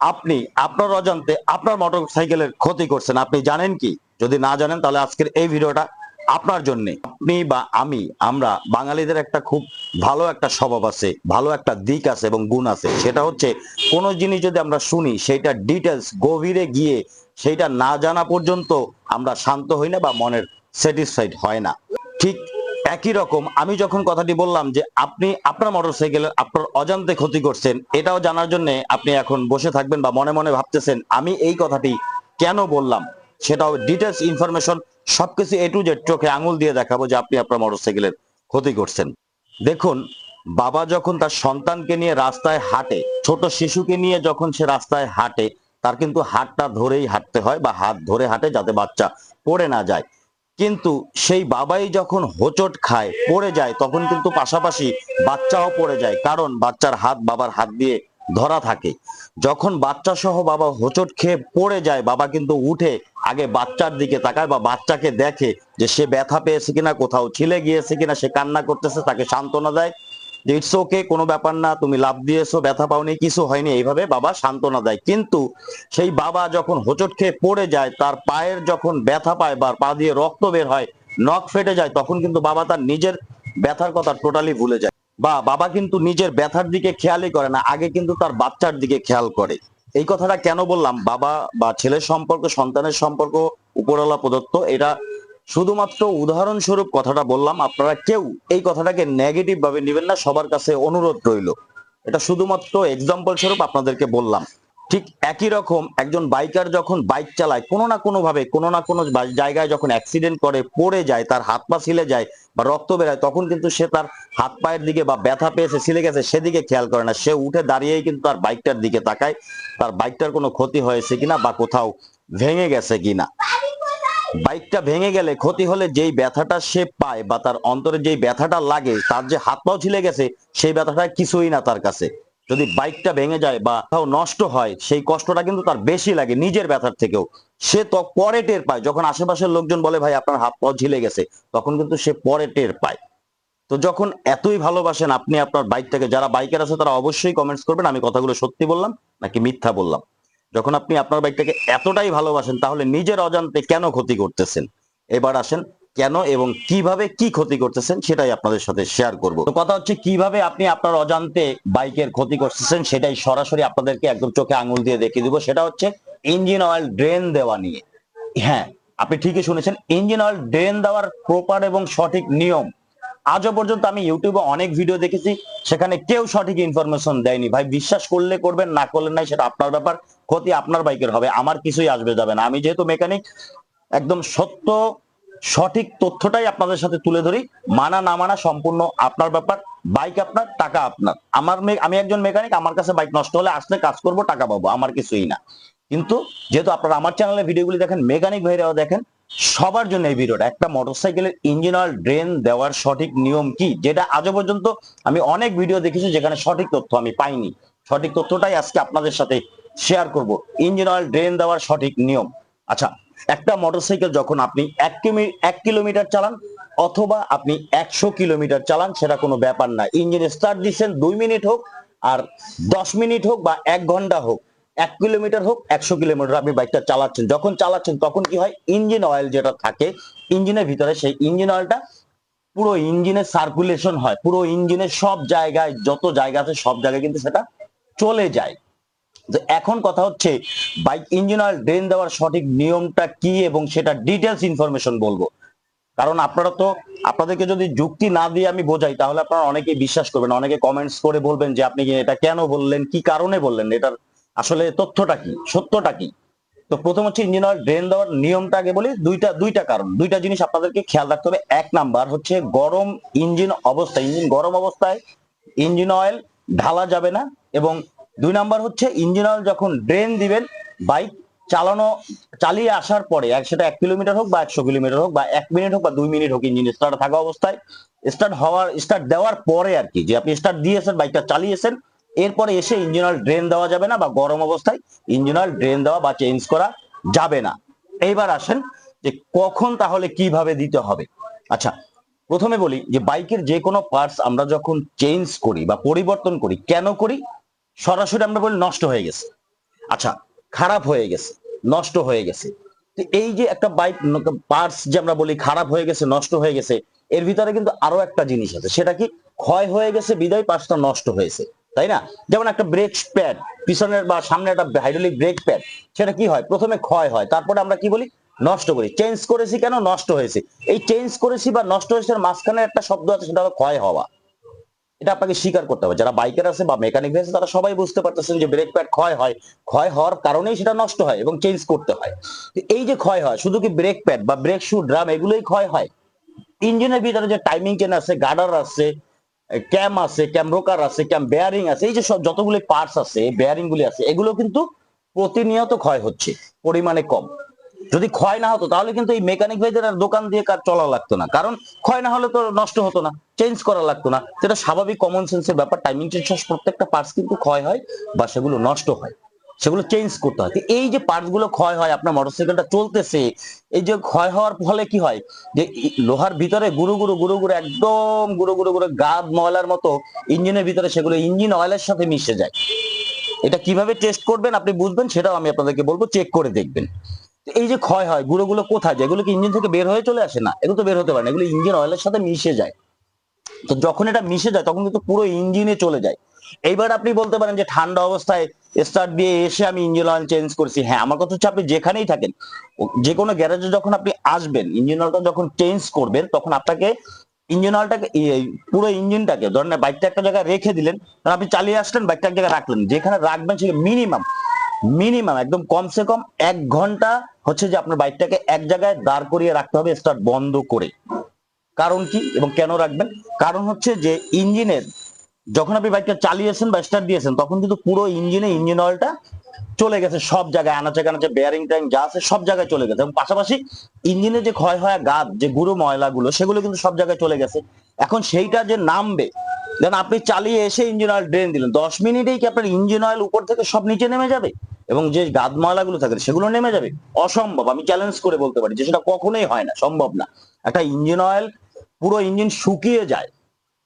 আপনি, আপনার অজান্তে আপনার মোটর সাইকেলের ক্ষতি করছেন। আপনি জানেন কি? যদি না জানেন, তাহলে আজকের এই ভিডিওটা আপনার জন্য। আপনি বা আমি, আমরা বাঙালিদের একটা খুব ভালো একটা স্বভাব আছে, ভালো একটা দিক আছে এবং গুণ আছে। সেটা হচ্ছে, কোনো জিনিস যদি আমরা শুনি, সেইটা ডিটেলস গভীরে গিয়ে সেইটা না জানা পর্যন্ত আমরা শান্ত হই না বা মনের স্যাটিসফাইড হয় না। ঠিক একই রকম, আমি যখন কথাটি বললাম যে আপনি আপনার মোটরসাইকেল আপনার অজান্তে ক্ষতি করছেন, এটাও জানার জন্য আপনি এখন বসে থাকবেন বা মনে মনে ভাবতেছেন, আমি এই কথাটি কেন বললাম? সেটাও ডিটেলস ইনফরমেশন সবকিছু এ টু জেড চোখে আঙুল দিয়ে দেখাবো যে আপনি আপনার মোটরসাইকেলের ক্ষতি করছেন। দেখুন, বাবা যখন তার সন্তানকে নিয়ে রাস্তায় হাঁটে, ছোট শিশুকে নিয়ে যখন সে রাস্তায় হাঁটে, তার কিন্তু হাতটা ধরেই হাঁটতে হয় বা হাত ধরে হাঁটে যাতে বাচ্চা পড়ে না যায়। কিন্তু সেই বাবাই যখন হোচট খায়, পড়ে যায়, তখন কিন্তু পাশাপাশি বাচ্চাও পড়ে যায়, কারণ বাচ্চার হাত বাবার হাত দিয়ে ধরা থাকে। যখন বাচ্চা সহ বাবা হোচট খেয়ে পড়ে যায়, বাবা কিন্তু উঠে আগে বাচ্চার দিকে তাকায় বা বাচ্চাকে দেখে যে সে ব্যথা পেয়েছে কিনা, কোথাও ছিলে গিয়েছে কিনা, সে কান্না করতেছে, তাকে সান্ত্বনা দেয়। যে ইটস ওকে কোনো ব্যাপার না, তুমি লাভ দিয়েছ, ব্যথা পাওনি, কিছু হয়নি, এইভাবে বাবা সান্ত্বনা দেয়। কিন্তু সেই বাবা যখন হোঁচট খেয়ে পড়ে যায়, তার পায়ের যখন ব্যথা পায় বা পা দিয়ে রক্ত বের হয়, নখ ফেটে যায়, তখন কিন্তু বাবা তার নিজের ব্যথার কথা টোটালি ভুলে যায়। বা বাবা কিন্তু নিজের ব্যথার দিকে খেয়ালই করে না, আগে কিন্তু তার বাচ্চার দিকে খেয়াল করে। এই কথাটা কেন বললাম? বাবা বা ছেলের সম্পর্ক, সন্তানের সম্পর্ক, উপরওয়ালা প্রদত্ত, এটা শুধুমাত্র উদাহরণস্বরূপ কথাটা বললাম, আপনারা কেউ এই কথাটাকে নেগেটিভ ভাবে নেবেন না, সবার কাছে অনুরোধ রইল। এটা শুধুমাত্র এক্সাম্পল স্বরূপ আপনাদেরকে বললাম। ঠিক একই রকম একজন বাইকার যখন বাইক চালায়, কোনো না কোনো ভাবে কোনো না কোনো জায়গায় যখন অ্যাক্সিডেন্ট করে, পড়ে যায়, তার হাত পা ছিলে যায় বা রক্ত বেরোয়, তখন কিন্তু সে তার হাত পায়ের দিকে বা ব্যথা পেয়েছে ছিলে গেছে, সেদিকে খেয়াল করে না। সে উঠে দাঁড়িয়েই কিন্তু তার বাইকটার দিকে তাকায়। তার বাইকটার কোনো ক্ষতি হয়েছে কিনা বা কোথাও ভেঙে গেছে কিনা। বাইকটা ভেঙে গেলে ক্ষতি হলে যেই ব্যথাটা সে পায় বা তার অন্তরে যেই ব্যথাটা লাগে, তার যে হাত পাও ছিলে গেছে, সেই ব্যথাটা কিছুই না তার কাছে। যদি বাইকটা ভেঙে যায় বা নষ্ট হয়, সেই কষ্টটা কিন্তু তার বেশি লাগে নিজের ব্যথার থেকেও। সে তো পরে টের পায়। যখন আশেপাশের লোকজন বলে, ভাই, আপনার হাত পাও ঝিলে গেছে, তখন কিন্তু সে পরে টের পায়। তো যখন এতই ভালোবাসেন আপনি আপনার বাইকটাকে, যারা বাইকের আছে তারা অবশ্যই কমেন্টস করবেন। আমি কথাগুলো সত্যি বললাম নাকি মিথ্যা বললাম? যখন আপনি আপনার বাইকটাকে এতটাই ভালোবাসেন, তাহলে নিজের অজান্তে কেন ক্ষতি করতেছেন? এবার আসেন, কেন এবং কীভাবে কি ক্ষতি করতেছেন সেটাই আপনাদের সাথে শেয়ার করব। তো কথা হচ্ছে, কীভাবে আপনি আপনার অজান্তে বাইকের ক্ষতি করতেছেন সেটাই সরাসরি আপনাদেরকে একদম চোখে আঙুল দিয়ে দেখিয়ে দিব। সেটা হচ্ছে ইঞ্জিন অয়েল ড্রেন দেওয়া নিয়ে। হ্যাঁ আপনি ঠিকই শুনেছেন ইঞ্জিন অয়েল ড্রেন দেওয়ার প্রপার এবং সঠিক নিয়ম আজও পর্যন্ত আমি ইউটিউবে অনেক ভিডিও দেখেছি, সেখানে কেউ সঠিক ইনফরমেশন দেয়নি। ভাই, বিশ্বাস করলে করবেন, না করলে নাই, সেটা আপনার ব্যাপার, ক্ষতি আপনার বাইকের হবে, আমার কিছুই আসবে যাবে না। আমি যেহেতু মেকানিক একদম সত্য, সঠিক তথ্যটাই আপনাদের সাথে তুলে ধরি, মানা না মানা সম্পূর্ণ আপনার ব্যাপার, বাইক আপনার, টাকা আপনার। আমার আমি একজন মেকানিক আমার কাছে বাইক নষ্ট হলে আসলে কাজ করব, টাকা পাবো, আমার কিছুই না। কিন্তু যেহেতু আপনারা আমার চ্যানেলে ভিডিওগুলি দেখেন মেকানিক ভাইরাও দেখেন সবার জন্য এই ভিডিওটা। একটা মোটরসাইকেলের ইঞ্জিন অয়েল ড্রেন দেওয়ার সঠিক নিয়ম কি? যেটা আজও পর্যন্ত আমি অনেক ভিডিও দেখেছি যেখানে সঠিক তথ্য আমি পাইনি। সঠিক তথ্যটাই আজকে আপনাদের সাথে শেয়ার করব। ইঞ্জিন অয়েল ড্রেন দেওয়ার সঠিক নিয়ম। আচ্ছা একটা মোটরসাইকেল যখন আপনি এক কিমি, এক কিলোমিটার চালান অথবা আপনি একশো কিলোমিটার চালান, সেটা কোনো ব্যাপার না। ইঞ্জিন স্টার্ট দিচ্ছেন, দুই মিনিট হোক আর দশ মিনিট হোক বা এক ঘণ্টা হোক। এক কিলোমিটার হোক, একশো কিলোমিটার আপনি বাইকটা চালাচ্ছেন। যখন চালাচ্ছেন, তখন কি হয়? ইঞ্জিন অয়েল যেটা থাকে, ইঞ্জিনের ভিতরে সেই ইঞ্জিন অয়েলটা পুরো ইঞ্জিনের সার্কুলেশন হয়। পুরো ইঞ্জিনের সব জায়গায়, যত জায়গা আছে, সব জায়গায় কিন্তু সেটা চলে যায়। তো এখন কথা হচ্ছে, বাইক ইঞ্জিন অয়েল ড্রেন দেওয়ার সঠিক নিয়মটা কি এবং সেটা ডিটেলস ইনফরমেশন বলব। কারণ আপনারা তো, আপনাদেরকে যদি যুক্তি না দিয়ে আমি বোঝাই, তাহলে আপনারা অনেকেই বিশ্বাস করবেন, অনেকে কমেন্টস করে বলবেন যে আপনি এটা কেন বললেন, কি কারণে বললেন, এটার আসলে তথ্যটা কি? সত্যটা কি? তো প্রথম হচ্ছে ইঞ্জিন অয়েল ড্রেন দেওয়ার নিয়মটা আগে বলি। দুইটা দুইটা কারণ। দুইটা জিনিস আপনাদেরকে খেয়াল রাখতে হবে। এক নাম্বার হচ্ছে গরম ইঞ্জিন অবস্থায় ইঞ্জিন গরম অবস্থায় ইঞ্জিন অয়েল ঢালা যাবে না এবং দুই নাম্বার হচ্ছে ইঞ্জিন অয়েল যখন ড্রেন দিবেন, বাইক চালানো, চালিয়ে আসার পরে সেটা এক কিলোমিটার হোক বা একশো কিলোমিটার হোক বা এক মিনিট হোক বা দুই মিনিট হোক ইঞ্জিন স্টার্ট থাকা অবস্থায় স্টার্ট হওয়ার স্টার্ট দেওয়ার পরে আর কি, যে আপনি স্টার্ট দিয়েছেন, বাইকটা চালিয়েছেন এরপরে এসে ইঞ্জিন অয়েল ড্রেন দেওয়া যাবে না বা গরম অবস্থায় ইঞ্জিন অয়েল ড্রেন দেওয়া বা চেঞ্জ করা যাবে না। এইবার আসেন যে কখন তাহলে কীভাবে দিতে হবে। আচ্ছা প্রথমে বলি যে বাইকের যে কোনো পার্টস আমরা যখন চেঞ্জ করি বা পরিবর্তন করি, কেন করি? সরাসরি আমরা বলি নষ্ট হয়ে গেছে। আচ্ছা খারাপ হয়ে গেছে, নষ্ট হয়ে গেছে। এই যে একটা বাইক পার্টস যে আমরা বলি খারাপ হয়ে গেছে, নষ্ট হয়ে গেছে, এর ভিতরে কিন্তু আরও একটা জিনিস আছে। সেটা কি? ক্ষয় হয়ে গেছে, বিদায় পার্টসটা নষ্ট হয়েছে। তাই না? যেমন একটা ব্রেক প্যাড পিছনের বা সামনে একটা হাইড্রোলিক ব্রেক প্যাড সেটা কি হয়? প্রথমে ক্ষয় হয়, তারপরে আমরা কি বলি? নষ্ট করি। চেঞ্জ করেছি কেন? নষ্ট হয়েছে। এই চেঞ্জ করেছি বা নষ্ট হয়েছে মাঝখানে একটা শব্দ আছে, সেটা হলো ক্ষয় হওয়া। এটা আপনাকে স্বীকার করতে হবে। যারা বাইকার আছে বা মেকানিক আছে, তারা সবাই বুঝতে পারতেছেন যে ব্রেক প্যাড ক্ষয় হয়। ক্ষয় হওয়ার কারণেই সেটা নষ্ট হয় এবং চেঞ্জ করতে হয়। এই যে ক্ষয় হয়, শুধু কি ব্রেক প্যাড বা ব্রেক শু ড্রাম এগুলোই ক্ষয় হয়? ইঞ্জিনের ভিতরে যে টাইমিং চেন আছে গার্ডার আছে ক্যাম আছে, ক্যাম রোকার আছে, ক্যাম বেয়ারিং আছে, এই যে সব যতগুলি পার্টস আছে বেয়ারিং গুলি আছে, এগুলো কিন্তু প্রতিনিয়ত ক্ষয় হচ্ছে, পরিমাণে কম। যদি ক্ষয় না হতো, তাহলে কিন্তু এই মেকানিক ভাইদের আর দোকান দিয়ে কাজ চলা লাগতো না। কারণ ক্ষয় না হলে তো নষ্ট হতো না চেঞ্জ করা লাগতো না। সেটা স্বাভাবিক কমন সেন্সের ব্যাপার টাইমিং চেঞ্জ প্রত্যেকটা পার্টস কিন্তু ক্ষয় হয় বা সেগুলো নষ্ট হয়। সেগুলো চেঞ্জ করতে হয়। এই যে পার্টসগুলো ক্ষয় হয় আপনার মোটরসাইকেলটা চলতেছে, এই যে ক্ষয় হওয়ার ফলে কি হয়? যে লোহার ভিতরে গুরু গুরু গুরু গুরু একদম গুরু গুরু গুরু গাদ ময়লার মতো ইঞ্জিনের ভিতরে সেগুলো ইঞ্জিন অয়েলের সাথে মিশে যায়। এটা কীভাবে টেস্ট করবেন আপনি বুঝবেন, সেটাও আমি আপনাদেরকে বলব চেক করে দেখবেন। এই যে ক্ষয় হয় গুঁড়োগুলো কোথায় যায়? এগুলো কি ইঞ্জিন থেকে বের হয়ে চলে আসে? না, এগুলো তো বের হতে পারে না, এগুলো ইঞ্জিন অয়েলের সাথে মিশে যায়। তো যখন এটা মিশে যায়, তখন কিন্তু পুরো ইঞ্জিনে চলে যায়। এইবার আপনি বলতে পারেন যে ঠান্ডা অবস্থায় স্টার্ট দিয়ে এসে আমি ইঞ্জিন অয়েল চেঞ্জ করছি। হ্যাঁ আমার কথা হচ্ছে আপনি যেখানেই থাকেন, যে কোনো গ্যারেজে যখন আপনি আসবেন ইঞ্জিন অয়েলটা যখন চেঞ্জ করবেন, তখন আপনাকে ইঞ্জিন অয়েলটাকে পুরো ইঞ্জিনটাকে ধরেন বাইকটা একটা জায়গায় রেখে দিলেন তখন আপনি চালিয়ে আসলেন বাইকটা এক জায়গায় রাখলেন। যেখানে রাখবেন সেখানে মিনিমাম মিনিমাম একদম কমসে কম এক ঘণ্টা হচ্ছে যে আপনার বাইকটাকে এক জায়গায় দাঁড় করিয়ে রাখতে হবে স্টার্ট বন্ধ করে। কারণ কি এবং কেন রাখবেন? কারণ হচ্ছে যে ইঞ্জিনের যখন আপনি বাইকটা চালিয়েছেন বা স্টার্ট দিয়েছেন, তখন কিন্তু পুরো ইঞ্জিনে ইঞ্জিন অয়েলটা চলে গেছে সব জায়গায়, আনাচে কানাচে বেয়ারিং ট্যাং যা আছে সব জায়গায় চলে গেছে। এবং পাশাপাশি ইঞ্জিনে যে ক্ষয় হওয়া গাদ যে গুঁড়ো ময়লাগুলো, সেগুলো কিন্তু সব জায়গায় চলে গেছে। এখন সেইটা যে নামবে দেন আপনি চালিয়ে এসে ইঞ্জিন অয়েল ড্রেন দিলেন। দশ মিনিটেই কি আপনার ইঞ্জিন অয়েল উপর থেকে সব নিচে নেমে যাবে? এবং যে গাদ ময়লাগুলো থাকে, সেগুলো নেমে যাবে? অসম্ভব, আমি চ্যালেঞ্জ করে বলতে পারি যে সেটা কখনোই হয় না, সম্ভব না। একটা ইঞ্জিন অয়েল পুরো ইঞ্জিন শুকিয়ে যায়।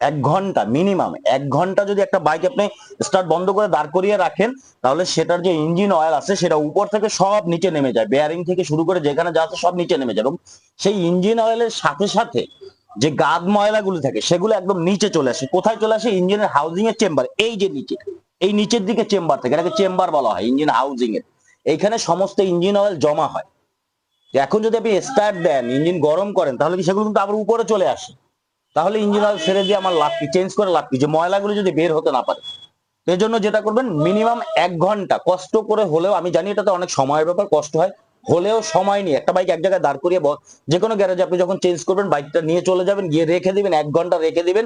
এক ঘণ্টা মিনিমাম এক ঘণ্টা যদি একটা বাইক আপনি স্টার্ট বন্ধ করে দাঁড় করিয়ে রাখেন, তাহলে সেটার যে ইঞ্জিন অয়েল আছে, সেটা উপর থেকে সব নিচে নেমে যায়। বেয়ারিং থেকে শুরু করে যেখানে যা সব নিচে নেমে যায়। এবং সেই ইঞ্জিন অয়েলের সাথে সাথে যে গাদ ময়লাগুলো থাকে, সেগুলো একদম নিচে চলে আসে। কোথায় চলে আসে? ইঞ্জিনের হাউজিং এর চেম্বার এই যে নিচে। এই নিচের দিকে চেম্বার থাকে, এটাকে চেম্বার বলা হয় ইঞ্জিন হাউজিং এর। এইখানে সমস্ত ইঞ্জিন অয়েল জমা হয়। এখন যদি আপনি স্টার্ট দেন ইঞ্জিন গরম করেন, তাহলে কি সেগুলো কিন্তু আবার উপরে চলে আসে? তাহলে ইঞ্জিন অয়েল ছেড়ে দিয়ে আমার লাভ কি? চেঞ্জ করে লাভ কি? যে ময়লাগুলো যদি বের হতে না পারে এই জন্য যেটা করবেন মিনিমাম এক ঘণ্টা কষ্ট করে হলেও, আমি জানি এটাতে অনেক সময়ের ব্যাপার, কষ্ট হয়, হলেও সময় নিয়ে, একটা বাইক এক জায়গায় দাঁড় করিয়ে যে কোনো গ্যারেজে আপনি যখন চেঞ্জ করবেন বাইকটা নিয়ে চলে যাবেন, গিয়ে রেখে দিবেন, এক ঘণ্টা রেখে দিবেন,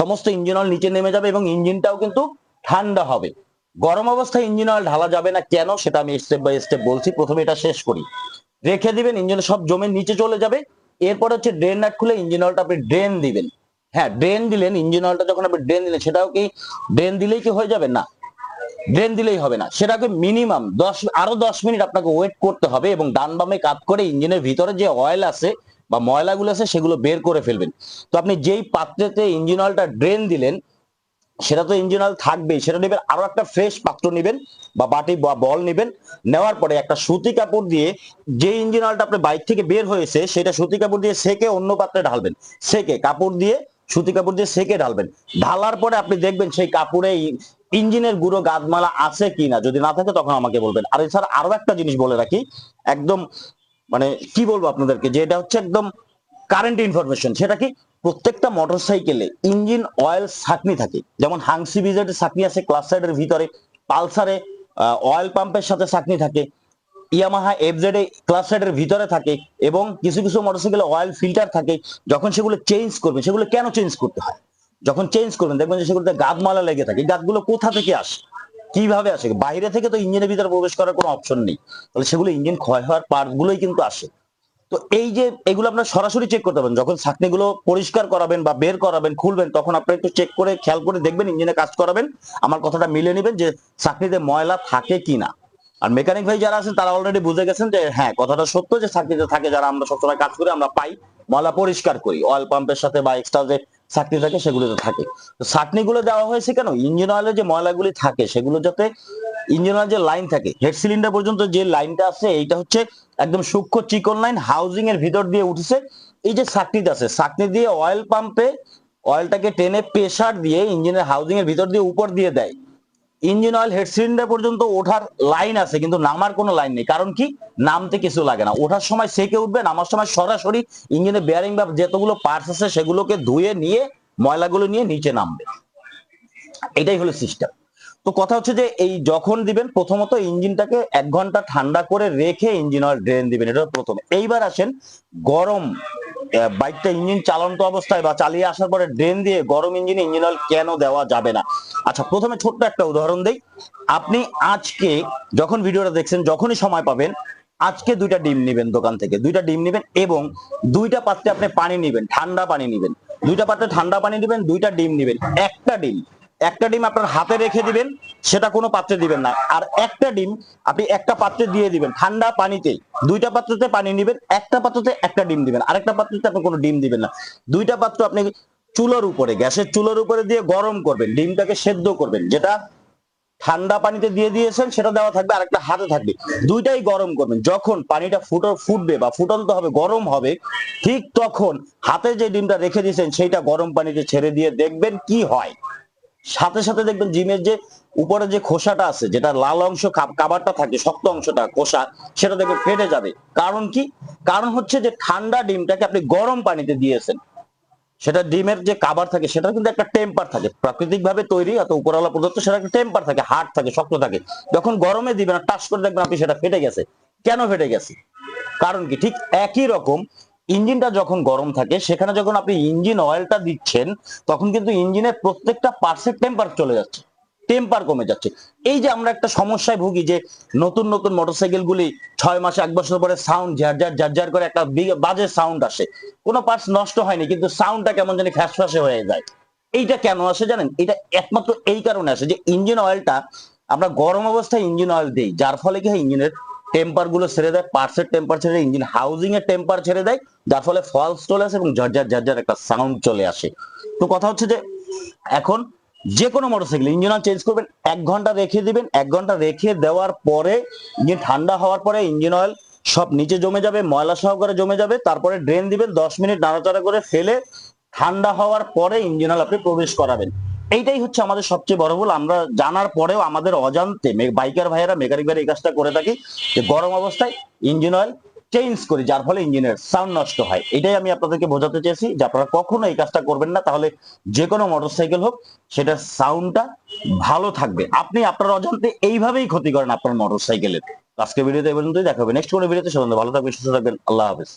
সমস্ত ইঞ্জিন অয়েল নিচে নেমে যাবে এবং ইঞ্জিনটাও কিন্তু ঠান্ডা হবে। গরম অবস্থায় ইঞ্জিন অয়েল ঢালা যাবে না কেন? সেটা আমি স্টেপ বাই স্টেপ বলছি, প্রথমে এটা শেষ করি। রেখে দিবেন, ইঞ্জিনে সব জমে নিচে চলে যাবে এরপর হচ্ছে ড্রেন নাট খুলে ইঞ্জিন অয়েলটা আপনি ড্রেন দিবেন। হ্যাঁ ড্রেন দিলেন ইঞ্জিন অয়েলটা যখন আপনি ড্রেন দিলেন, সেটাও কি ড্রেন দিলেই কি হয়ে যাবে? না ড্রেন দিলেই হবে না। সেটাকে মিনিমাম দশ, আরও দশ মিনিট আপনাকে ওয়েট করতে হবে এবং ডান বামে কাত করে ইঞ্জিনের ভিতরে যে অয়েল আছে বা ময়লাগুলো আছে, সেগুলো বের করে ফেলবেন। তো আপনি যেই পাত্রেতে ইঞ্জিন অয়েলটা ড্রেন দিলেন সেটা তো ইঞ্জিন অয়েল থাকবেই। সেটা নেবেন, আরও একটা ফ্রেশ পাত্র নেবেন বা বাটি বা বল নেবেন। নেওয়ার পরে একটা সুতি কাপড় দিয়ে যে ইঞ্জিন অয়েলটা আপনার বাইক থেকে বের হয়েছে, সেটা সুতি কাপড় দিয়ে সেকে অন্য পাত্রে ঢালবেন। সেকে কাপড় দিয়ে সুতি কাপড় দিয়ে সেকে ঢালবেন। ঢালার পরে আপনি দেখবেন সেই কাপড়ে ইঞ্জিনের গুঁড়ো গাদমালা আছে কিনা, যদি না থাকে তখন আমাকে বলবেন। আর এছাড়া আরও একটা জিনিস বলে রাখি, একদম মানে কি বলব আপনাদেরকে, যে এটা হচ্ছে একদম কারেন্ট ইনফরমেশন সেটা কি প্রত্যেকটা মোটরসাইকেলে ইঞ্জিন অয়েল ছাকনি থাকে। যেমন হাংসি বিজেটের ছাকনি আছে, ক্লাস সাইডের ভিতরে পালসারে অয়েল পাম্পের সাথে ছাকনি থাকে। ইয়ামাহা এফজেড ক্লাস সাইডের ভিতরে থাকে এবং কিছু কিছু মোটরসাইকেলে অয়েল ফিল্টার থাকে। যখন সেগুলো চেঞ্জ করবে, সেগুলো কেন চেঞ্জ করতে হয়? যখন চেঞ্জ করবেন, দেখবেন যে সেগুলোতে গাদমালা লেগে থাকে। গাদগুলো কোথা থেকে আসে? কীভাবে আসে? বাইরে থেকে তো ইঞ্জিনের ভিতরে প্রবেশ করার কোনো অপশন নেই। তাহলে সেগুলো ইঞ্জিন ক্ষয় হওয়ার পার্ট গুলোই কিন্তু আসে। তো এই যে এগুলো আপনার সরাসরি চেক করতে পারবেন। যখন ছাকনিগুলো পরিষ্কার করাবেন বা বের করাবেন, খুলবেন, তখন আপনি একটু চেক করে খেয়াল করে দেখবেন ইঞ্জিনে কাজ করাবেন। আমার কথাটা মিলে নেবেন যে ছাকনিতে ময়লা থাকে কিনা। আর মেকানিক ভাই যারা আছেন, তারা অলরেডি বুঝে গেছেন যে হ্যাঁ কথাটা সত্য যে ছাকনিতে থাকে, যারা আমরা সবসময় কাজ করি, আমরা পাই। ময়লা পরিষ্কার করি। অয়েল পাম্পের সাথে বা এক্সট্রা যে চাকনি থাকে, সেগুলোতে থাকে। তো চাটনিগুলো দেওয়া হয়েছে কেন? ইঞ্জিন অয়েলের যে ময়লাগুলি থাকে, সেগুলো যাতে ইঞ্জিন অয়েল যে লাইন থাকে হেড সিলিন্ডার পর্যন্ত যে লাইনটা আছে, এইটা হচ্ছে একদম সূক্ষ্ম চিকন লাইন হাউজিং এর ভিতর দিয়ে উঠেছে। এই যে চাকনিটা আছে চাকনি দিয়ে অয়েল পাম্পে অয়েলটাকে টেনে প্রেসার দিয়ে ইঞ্জিনের হাউজিং এর ভিতর দিয়ে উপর দিয়ে দেয়। ইঞ্জিন অয়েল হেড সিলিন্ডার পর্যন্ত ওঠার লাইন আছে, কিন্তু নামার কোনো লাইন নেই। কারণ কি? নামতে কিছু লাগে না। ওঠার সময় সেকে উঠবে, নামার সময় সরাসরি ইঞ্জিনের বেয়ারিং বা যতগুলো পার্টস আছে সেগুলোকে ধুয়ে নিয়ে ময়লাগুলো নিয়ে নিচে নামবে। এটাই হলো সিস্টেম তো কথা হচ্ছে যে এই যখন দিবেন, প্রথমত ইঞ্জিনটাকে এক ঘণ্টা ঠান্ডা করে রেখে ইঞ্জিন অয়েল ড্রেন দিবেন, এটা প্রথম। এইবার আসেন, গরম বাইকটা ইঞ্জিন চালন্ত অবস্থায় বা চালিয়ে আসার পরে ড্রেন দিয়ে গরম ইঞ্জিনে ইঞ্জিন অয়েল কেন দেওয়া যাবে না? আচ্ছা প্রথমে ছোট্ট একটা উদাহরণ দেই। আপনি আজকে যখন ভিডিওটা দেখছেন, যখনই সময় পাবেন, আজকে দুইটা ডিম নেবেন দোকান থেকে। দুইটা ডিম নেবেন এবং দুইটা পাত্রে আপনি পানি নেবেন, ঠান্ডা পানি নেবেন। দুইটা পাত্রে ঠান্ডা পানি নেবেন, দুইটা ডিম নেবেন। একটা ডিম। একটা ডিম আপনার হাতে রেখে দিবেন, সেটা কোনো পাত্রে দিবেন না। আর একটা ডিম আপনি একটা পাত্রে দিয়ে দিবেন, ঠান্ডা পানিতে। দুইটা পাত্রতে পানি নেবেন, একটা পাত্রতে একটা ডিম দিবেন। আরেকটা পাত্রতে আপনি কোনো ডিম দিবেন না। দুইটা পাত্র আপনি চুলোর উপরে, গ্যাসের চুলোর উপরে দিয়ে গরম করবেন, ডিমটাকে সেদ্ধ করবেন, যেটা ঠান্ডা পানিতে দিয়ে দিয়েছেন, সেটা দেওয়া থাকবে আর একটা হাতে থাকবে। দুইটাই গরম করবেন। যখন পানিটা ফুটো ফুটবে বা ফুটন্ত হবে, গরম হবে, ঠিক তখন হাতে যে ডিমটা রেখে দিয়েছেন, সেইটা গরম পানিতে ছেড়ে দিয়ে দেখবেন কি হয়। সাথে সাথে দেখবেন জিমের যে উপরে যে খোসাটা আছে, যেটা লাল অংশ কাবারটা থাকে, শক্ত অংশটা, খোসা, সেটা দেখবেন ফেটে যাবে। কারণ কি? কারণ হচ্ছে যে ঠান্ডা ডিমটাকে আপনি গরম পানিতে দিয়েছেন, সেটা ডিমের যে কাবার থাকে সেটা কিন্তু একটা টেম্পার থাকে। প্রাকৃতিক ভাবে তৈরি অত উপরওয়ালা প্রদত্ত সেটা একটা টেম্পার থাকে, হার্ড থাকে, শক্ত থাকে। যখন গরমে দিবেন টাচ করে দেখবেন আপনি সেটা ফেটে গেছে। কেন ফেটে গেছে? কারণ কি? ঠিক একই রকম ইঞ্জিনটা যখন গরম থাকে, সেখানে যখন আপনি ইঞ্জিন অয়েলটা দিচ্ছেন, তখন কিন্তু ইঞ্জিনের প্রত্যেকটা পার্সের টেম্পার চলে যাচ্ছে টেম্পার কমে যাচ্ছে। এই যে আমরা একটা সমস্যায় ভুগি যে নতুন নতুন মোটরসাইকেল গুলি ছয় মাস, এক বছর পরে সাউন্ড ঝারঝার ঝারঝার করে একটা বাজে সাউন্ড আসে। কোনো পার্টস নষ্ট হয়নি, কিন্তু সাউন্ডটা কেমন জানি ফ্যাস ফ্যাসে হয়ে যায়। এইটা কেন আসে জানেন? এটা একমাত্র এই কারণে আসে যে ইঞ্জিন অয়েলটা আমরা গরম অবস্থায় ইঞ্জিন অয়েল দিই, যার ফলে কি হয়? ইঞ্জিনের টেম্পারগুলো ছেড়ে দেয় পার্সের টেম্পার ছেড়ে ইঞ্জিন হাউজিং এর টেম্পার ছেড়ে দেয়, যার ফলে ফলস চলে আসে এবং ঝরঝর ঝরঝর একটা সাউন্ড চলে আসে। তো কথা হচ্ছে যে, এখন যে কোনো মোটরসাইকেল ইঞ্জিন অয়েল চেঞ্জ করবেন, এক ঘণ্টা রেখে দিবেন, এক ঘণ্টা রেখে দেওয়ার পরে ইঞ্জিন ঠান্ডা হওয়ার পরে ইঞ্জিন অয়েল সব নিচে জমে যাবে, ময়লা সহকারে জমে যাবে, তারপরে ড্রেন দিবেন, দশ মিনিট নাড়াচাড়া করে ফেলে, ঠান্ডা হওয়ার পরে ইঞ্জিন অয়েল আপনি প্রবেশ করাবেন। এইটাই হচ্ছে আমাদের সবচেয়ে বড় ভুল। আমরা জানার পরেও আমাদের অজান্তে বাইকার ভাইয়েরা, মেকানিক ভাইয়েরা এই কাজটা করে থাকি যে গরম অবস্থায় ইঞ্জিন অয়েল চেঞ্জ করি, যার ফলে ইঞ্জিনের সাউন্ড নষ্ট হয়। এটাই আমি আপনাদেরকে বোঝাতে চেয়েছি যে আপনারা কখনো এই কাজটা করবেন না। তাহলে যে কোনো মোটরসাইকেল হোক সেটার সাউন্ডটা ভালো থাকবে। আপনি আপনার অজান্তে এইভাবেই ক্ষতি করেন আপনার মোটরসাইকেলের আজকে ভিডিওতে এই পর্যন্তই। দেখা হবে নেক্সট কোনো ভিডিওতে। সে ভালো থাকবেন, সুস্থ থাকবেন। আল্লাহ হাফেজ।